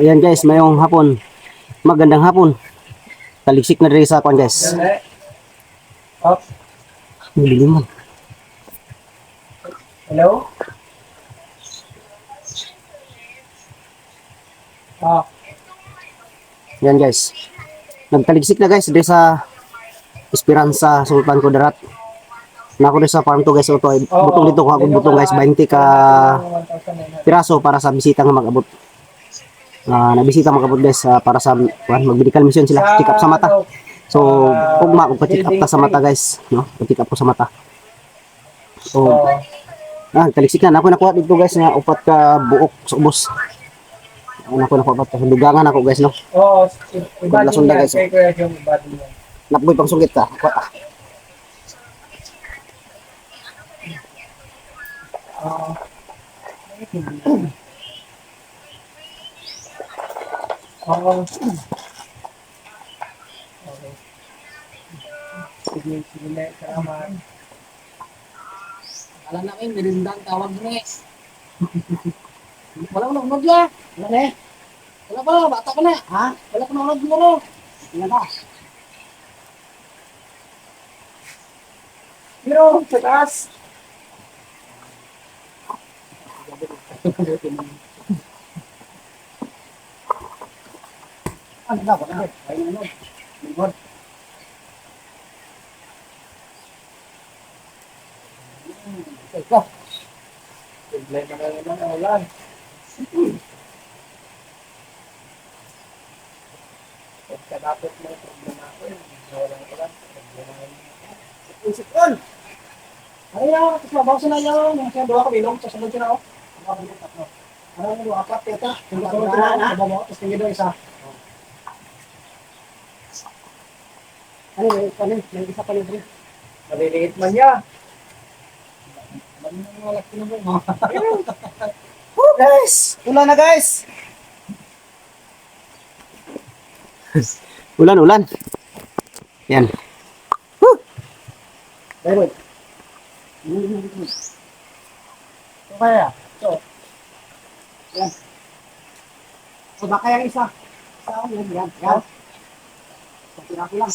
Ayan guys, mayong hapon. Magandang hapon. Taligsik na rin sa kwan guys. Up. Dilim man. Hello? Ah, Ayan guys. Nagtaligsik na guys dito sa Esperanza Sultan Kudarat. Nako sa farm to guys. Ito ay butong dito ko akong butong guys 20 ka piraso para sa bisita nga mag-abot. Ah, nabisita mag-abot guys ah, para sa kwan, mag-medical mission sila. Check up sa mata. So, kung pa-check up ta sa mata guys, no? Pa-check up ko sa mata. So, ah, taligsik na. Ako nakuha dito guys nga upat ka buok sa ubos. Ako nakuha upat ka dugangan ako guys, no? Oo, Kung lasunda, guys. Yan. Napoy pang sungit ka. Kuha ka. Ah. Oo. Okay. Sige, sige na. Salamat. Alam na kayo, merindang tawag mo eh. Wala ko na unod ya. Wala na eh. Wala pa, bata ka na. Ha? Wala ko na unod mo ro. Wala na. Pero, sa taas. Ano na, wala na. Ayun na. Lingkod. Hmm, Ikaw. Problema na naman ang ulan. Pagka dapat may problema ako, hindi walang ulan. Problema na yun. Isip. Ano yan? Tapos mabawas na. Yung kaya dua ka bilong. Tapos sunod yun ako. Ano bilong tatlo? Ano yung dua apat? Teta. Yung sunod yun ako. Mababaw. Tapos tingin doon isa. Ano yung ano yung yung isa pa libre? Maliliit man niya. Ano yung mga laki na mo? Oh, guys! Ulan na guys! ulan, ulan. Yan. Pero, ito kaya. Yan. So, baka yung isa. Isa yan. Yan. Yan. So, pinako lang.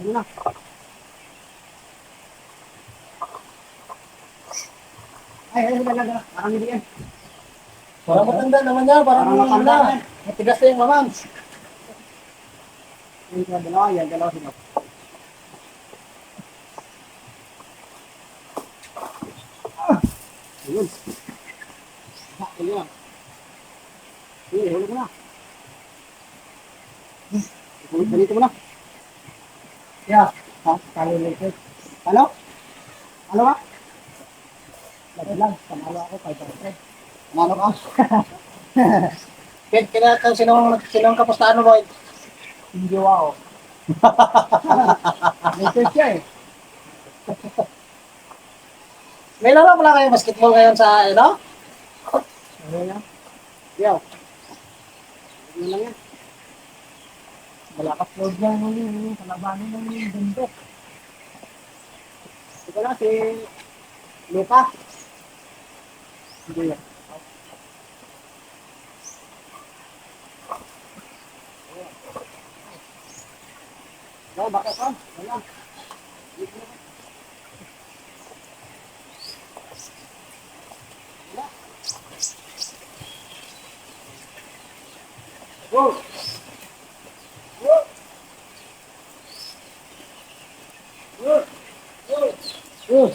Yan na. Ay, ay, ay, ay, Parang hindi yan. Parang matanda naman niya. Parang matanda. Matigas na yung mamang. Yan, yan, dalawa, yan, dalawa sila. Ayun. Ha, huli na. Huli, huli mo na. Huli, ganito mo na. Yeah. Ha, talo ulit. Ano? Ano ba? Lagi lang, panalo ako, 500. Panalo ka? Kaya kaya kaya sinong sinong kapustahan mo? Hindi wow. Search siya eh. May laro pala kayo basketball ngayon sa ano? Ano yan? Yo. Ano lang yan? Malakas load yan ng yung kalabanin ng bundok. Ito na si Lupa. Hindi yan. Oh, bakit ka? Wala. Oh. Oh.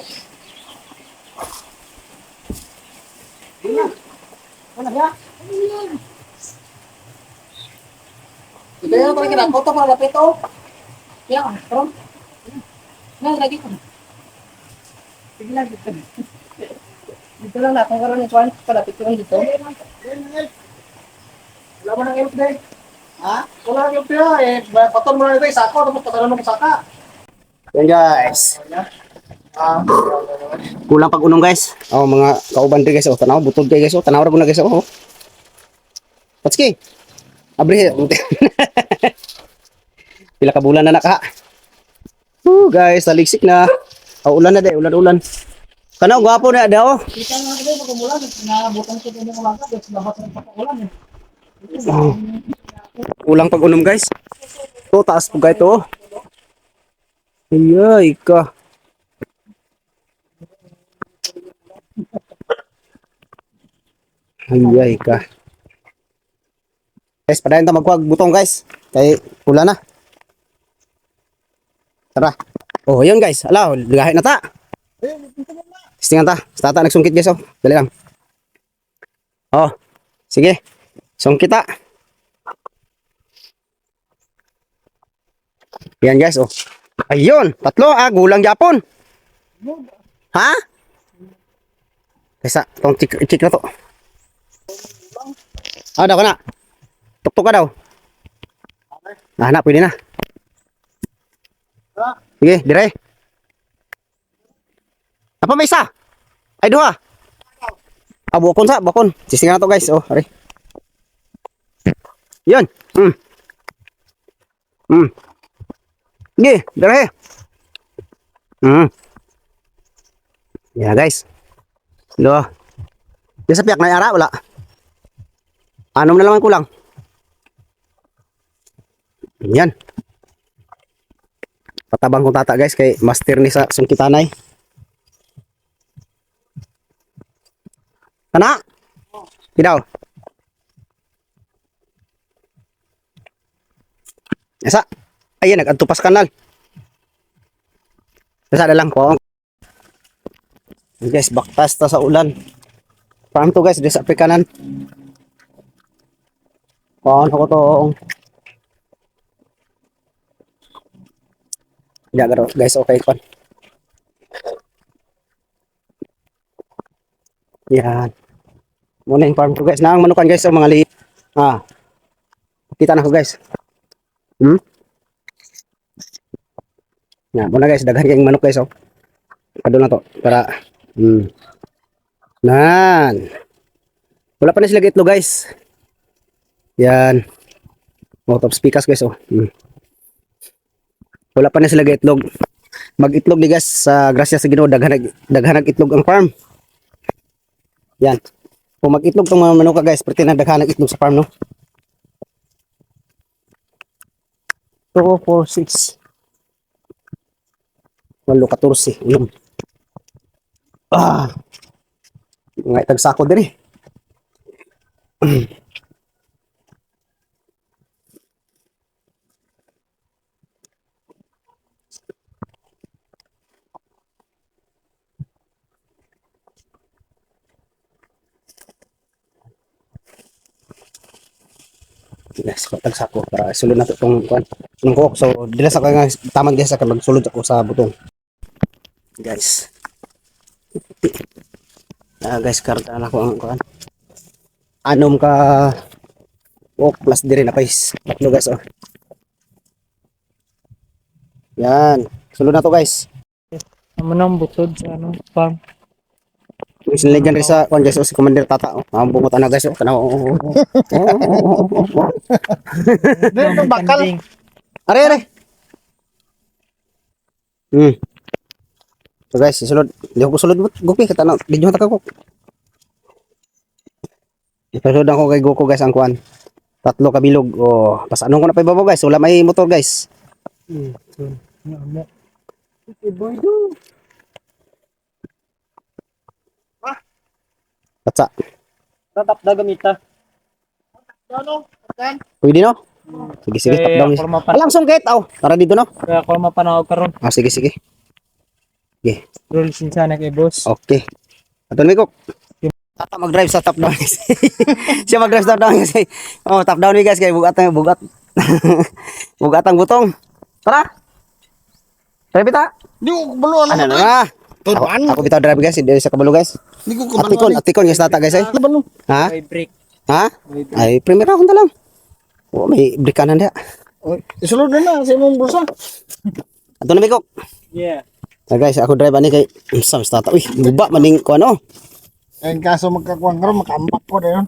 Tingnan. Ano ya? Ito yan parang kinakot to para lapit oh. Ya, terus. Nah, lagi kan. Sige lang dito. Lang natin karoon ng kwan. Palapit ko lang dito. Wala mo ilog day. Ha? Wala nang ilog day eh. Patol mo na ito isa ko tapos patalan mo sa saka. Yan guys. Ah. Kulang pag unong guys. Oh, mga kauban rin guys. Oh, tanaw, butod kayo guys. Oh, tanaw ra na guys. Oh. Patski. Abri. Pila ka bulan na naka. Oh, guys, taligsik na. Oh, ulan na day, ulan-ulan. Kana gwapo na daw. Kita nga kasi magumulan, nabutan ko din ng umaga, tapos labas ng pagkakulan eh. Ulang pag-unom guys. To taas po guys to. Ayay ka. Ayay ka. Guys, padayon ta magkuhag butong guys. Kay pula na. Tara. Oh, yun guys. Ala, ligahin na ta. Testingan ta. Sa tata nagsungkit guys oh. Dali lang. Oh. Sige. Sungkit ta. Yan guys, oh. Ayun, tatlo ah, gulang Japon. Ha? Kaysa, tong chik, chik na to. Ah, daw ka na. Tuktok ka daw. Ah, na, pwede na. Sige, dire. Apa may isa? Ay, duha. Ah, bukon sa, bukon. Sisingan na to guys, oh, ari. Yun. Hmm. Hmm. Sige, dire. Hmm. Yeah, guys. Lo. Di sa piyak na yara, wala. Anom na lang ang kulang. Yan. Patabang kong tata guys kay master ni sa sungkitanay. Kana? Kidaw. Esa. Ayan, nag-antupas kanal. Esa na lang ko. Guys, baktas ta sa ulan. Farm to guys, di sa pekanan. Kuhaan ako to. Garo, guys, okay kon. Yan. Muna yung farm to guys. Nang manukan guys, ang mga liit. Ah. Kita na ko guys. Hmm? Yan, muna guys, daghan kayong manok guys, oh. Kado na to, para, hmm. Nan. Wala pa na sila itlog guys. Yan. Out of speakers guys, oh. Hmm. Wala pa na sila itlog. Mag-itlog di guys sa grasya sa Ginoo daghan daghan itlog ang farm. Yan. Kung mag-itlog tong mga manok guys, pwede na daghan itlog sa farm no. 2 4 6 Walo 14. Ulam. Ah. Nga itag sako diri. Yes, ko tag sako para sulod na to tong kuan. Nung ko so dila sa nga tamang sa kay magsulod ako sa butong. Guys. Ah guys, karta na ko ang kuan. Anom ka walk plus diri na guys. Tatlo guys oh. Yan. Sulod na to guys. Ano nang butod sa ano, farm? Yung sinilagyan rin sa kuan guys oh, si Commander Tata oh. Ang bungot na guys oh. Oh. oh, oh. Dito bakal. Are are. Hmm. So guys, sulod. Di ako sulod gupi kata na di ta ko. Ipasulod ako kay Goku guys ang kuan. Tatlo ka bilog. Oh, pas anong ko na pa ibabaw guys. Wala may motor guys. Hmm. Mo. Boy do. Patsa. Tatap na gamita. Ano? Kan? Pwede no? Sige sige, top down. Ako mapan Alang sungkit aw. Tara dito no. kaya ako mapanawag karon. Ah sige sige. Rules sana kay boss. Okay. Ato ni ko. Tata mag-drive sa top down guys. Siya mag-drive sa top down guys. Oh, top down ni guys kay bugat ang bugat. bugat ang butong. Tara. Tara bita. Di ko kabalo Ano na nga? Ako, ako bitaw drive guys, hindi sa kabalo guys. Di ko Atikon, atikon guys tata guys ay. Kabalo. Ha? May break. Ha? Ay, premier ako lang. Oh, may brikanan dia. Isulod na na sa imong bulsa. Ato na biko. Yeah. Ah, guys, ako drive ani kay sa tata. Uy, guba maning ko ano. Ayun kaso magkakuang karon makambak ko dayon.